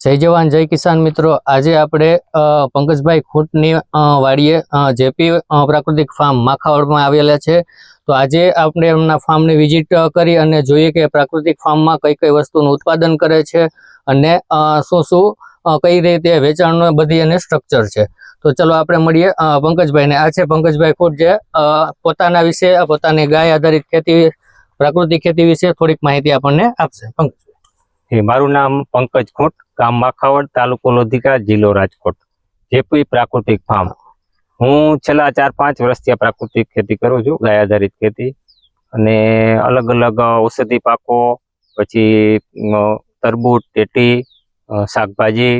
જય જવાન, જય કિસાન મિત્રો. આજે આપણે પંકજભાઈ ખૂંટની વાડીએ જેપી પ્રાકૃતિક ફાર્મ માખાવડમાં આવેલા છે. તો આજે આપણે એમના ફાર્મની વિઝિટ કરી અને જોઈએ કે પ્રાકૃતિક ફાર્મમાં કઈ કઈ વસ્તુનું ઉત્પાદન કરે છે અને શું શું કઈ રીતે વેચાણનું બધી અને સ્ટ્રક્ચર છે. તો ચલો આપણે મળીએ પંકજભાઈને. આ છે પંકજભાઈ ખૂટ જે પોતાના વિશે, પોતાની ગાય આધારિત ખેતી, પ્રાકૃતિક ખેતી વિશે થોડીક માહિતી આપણને આપશે. પંકજભાઈ. એ મારું નામ પંકજ ખોટ. ગામ માખાવડ તાલુકો લોધિકા જિલ્લો રાજકોટ. જેપી પ્રાકૃતિક ફાર્મ. હું છેલ્લા ચાર પાંચ વર્ષથી આ પ્રાકૃતિક ખેતી કરું છું ગાય આધારિત ખેતી. અને અલગ અલગ ઔષધિ પાકો, પછી તરબૂચ, ટેટી શાકભાજી,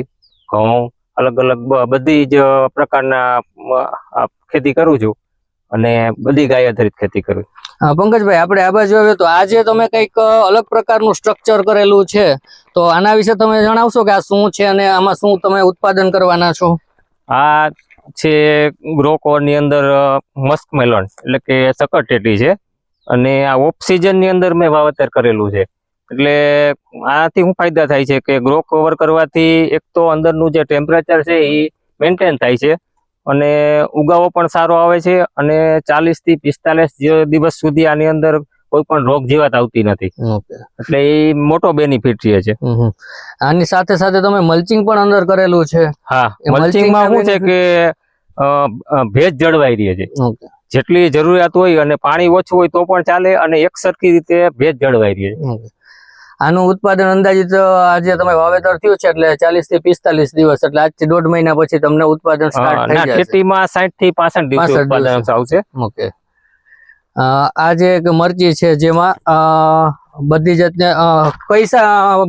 ઘઉં, અલગ અલગ બધી જ પ્રકારના ખેતી કરું છું. અને બધી ગાય આધારિત ખેતી કરવી. પંકજભાઈ આપણે આ બાજુ આવ્યો તો આજે તમે કંઈક અલગ પ્રકારનું સ્ટ્રક્ચર કરેલું છે. તો આના વિશે તમે જણાવશો કે આ શું છે અને આમાં શું તમે ઉત્પાદન કરવાના છો? આ છે ગ્રો ની અંદર મસ્ક મેલન એટલે કે સકરટેટી છે. અને આ ઓફની અંદર મેં વાવેતર કરેલું છે. એટલે આનાથી શું ફાયદા થાય છે કે ગ્રો કવર કરવાથી એક તો અંદરનું જે ટેમ્પરેચર છે એ મેન્ટેન થાય છે. અને ઉગાવો પણ સારો આવે છે અને ચાલીસથી પિસ્તાલીસ દિવસ સુધી આની અંદર કોઈ પણ રોગ જીવાત આવતી નથી. એટલે એ મોટો બેનિફિટ રહે છે. આની સાથે સાથે તમે મલ્ચિંગ પણ અંદર કરેલું છે. હા મલ્ચિંગમાં શું છે કે ભેજ જળવાઈ રહે છે. જેટલી જરૂરિયાત હોય અને પાણી ઓછું હોય તો પણ ચાલે અને એક સરખી રીતે ભેજ જળવાઈ રહે છે. આનું ઉત્પાદન અંદાજિત આજે તમે વાવેતર થયું છે એટલે ચાલીસથી પિસ્તાલીસ દિવસ એટલે આજથી દોઢ મહિના પછી તમને ઉત્પાદન સ્ટાર્ટ થઈ ખેતીમાં સાઠથી પાસઠ દિવસ ઉત્પાદન આવશે. ઓકે. આ જે એક મરચી છે જેમાં બધી જાતને પૈસા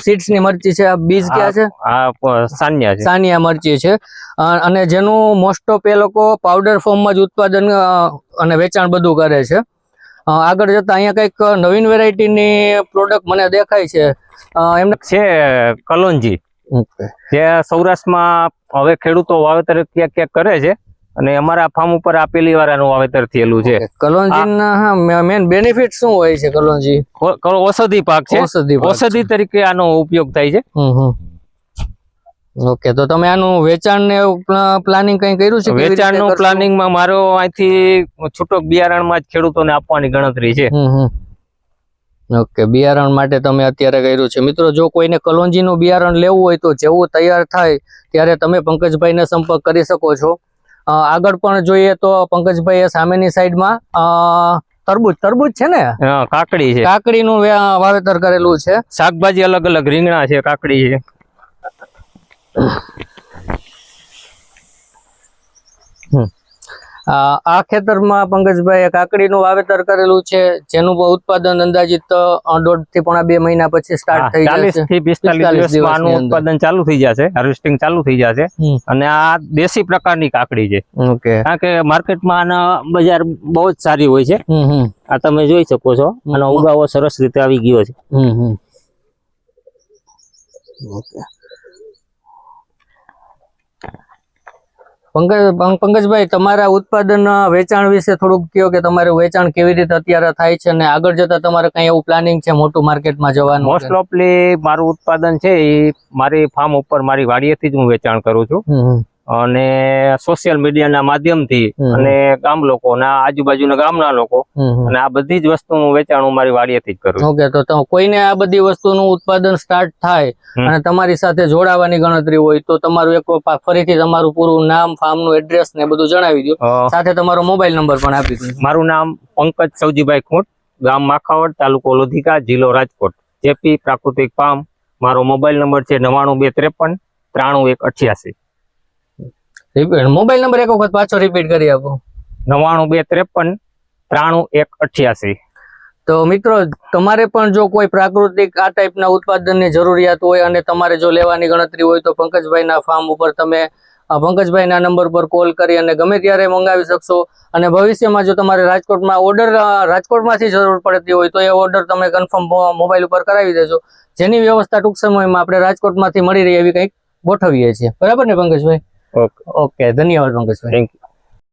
સીડ્સની મરચી છે આ બીજ ક્યાં છે? આ પ- છે. સાનિયા મરચી છે. અને જેનું મોસ્ટ ઓફ એ લોકો પાવડર ફોર્મમાં જ ઉત્પાદન અને વેચાણ બધું કરે છે. આગળ જતા અહીંયા કંઈક નવીન વેરાયટીની પ્રોડક્ટ મને દેખાય છે. એમને છે કલોંજી જે સૌરાષ્ટ્રમાં હવે ખેડૂતો વાવેતર ક્યાંક ક્યાંક કરે છે અને અમારા ફાર્મ ઉપર આ વાળાનું વાવેતર થયેલું છે. કલોંજી મેન બેનિફિટ શું હોય છે કલોંજી ઓ- ઔષધિ પાક છે. ઔષધિ ઔષધિ તરીકે આનો ઉપયોગ થાય છે. ઓકે તો તમે આનું વેચાણ ને પ્લાનિંગ કઈ કર્યું છે? વેચાણનું પ્લાનિંગમાં મારો અહીંથી છૂટક બિયારણમાં જ ખેડૂતોને આપવાની ગણતરી છે. ઓકે બિયારણ માટે તમે અત્યારે કર્યું છે. મિત્રો જો કોઈને કલોંજી નું બિયારણ લેવું હોય તો જેવું તૈયાર થાય ત્યારે તમે પંકજભાઈ ને સંપર્ક કરી શકો છો. આગળ પણ જોઈએ તો પંકજભાઈ સામેની સાઈડમાં અ, તરબૂચ તરબૂચ છે ને? કાકડી છે. કાકડીનું નું વાવેતર કરેલું છે. શાકભાજી અલગ અલગ રીંગણા છે કાકડી છે. આ ખેતરમાં પંકજભાઈએ કાકડીનું વાવેતર કરેલું છે જેનું ઉત્પાદન અંદાજિત દોઢથી પોણા બે મહિના પછી સ્ટાર્ટ થઈ ચાલીસ જશે. થી પિસ્તાલીસ 45 દિવસમાં આનું દિવસની અંદર. ઉત્પાદન ચાલુ થઈ જશે હાર્વેસ્ટિંગ ચાલુ થઈ જશે. અને આ દેશી પ્રકારની કાકડી છે. ઓકે. કારણ કે માર્કેટમાં આના બજાર બહુ જ સારી હોય છે. આ તમે જોઈ શકો છો. આનો ઉગાવો સરસ રીતે આવી ગયો છે. ઓકે. પંકજ પંક- પંકજભાઈ તમારા ઉત્પાદન વેચાણ વિશે થોડુંક કહો કે તમારું વેચાણ કેવી રીતે અત્યારે થાય છે અને આગળ જતા તમારે કઈ એવું પ્લાનિંગ છે મોટું માર્કેટમાં જવાનું મોસ્ટ ઓફલી મારું ઉત્પાદન છે એ મારી ફાર્મ ઉપર મારી વાડીએથી જ હું વેચાણ કરું છું. અને સોશિયલ મીડિયાના માધ્યમથી. અને ગામ લોકોના આજુબાજુના ગામના લોકો. અને આ બધી જ વસ્તુનું વેચાણ હું મારી વાડીએથી જ કરું ઓકે તો કોઈને આ બધી વસ્તુનું ઉત્પાદન સ્ટાર્ટ થાય અને તમારી સાથે જોડાવાની ગણતરી હોય તો તમારું એક ફરીથી તમારું પૂરું નામ ફાર્મનું એડ્રેસ ને બધું જણાવી દો સાથે તમારો મોબાઈલ નંબર પણ આપી દો મારું નામ પંકજ સૌજીભાઈ ખૂંટ ગામ માખાવડ તાલુકો લોધિકા જિલ્લો રાજકોટ. જેપી પ્રાકૃતિક ફાર્મ મારો મોબાઈલ નંબર છે નવાણું બે ત્રેપન ત્રાણું એક અઠ્યાસી. રિપીટ મોબાઈલ નંબર એક વખત પાછો રિપીટ કરી આપો. નવાણું બે ત્રેપન ત્રાણું એક અઠ્યાસી. તો મિત્રો તમારે પણ જો કોઈ પ્રાકૃતિક આ ટાઈપના ઉત્પાદનની જરૂરિયાત હોય અને તમારે જો લેવાની ગણતરી હોય તો પંકજભાઈના ફાર્મ ઉપર તમે પંકજભાઈના નંબર પર કોલ કરી અને ગમે ત્યારે મંગાવી શકશો. અને ભવિષ્યમાં જો તમારે રાજકોટમાં ઓર્ડર રાજકોટમાંથી જરૂર પડતી હોય તો એ ઓર્ડર તમે કન્ફર્મ મોબાઈલ ઉપર કરાવી દેજો. જેની વ્યવસ્થા ટૂંક સમયમાં આપણે રાજકોટમાંથી મળી રહી એવી કંઈક ગોઠવીએ છીએ. બરાબર ને પંકજભાઈ? ઓકે ઓકે ધન્યવાદ પંકજભાઈ થેન્ક યુ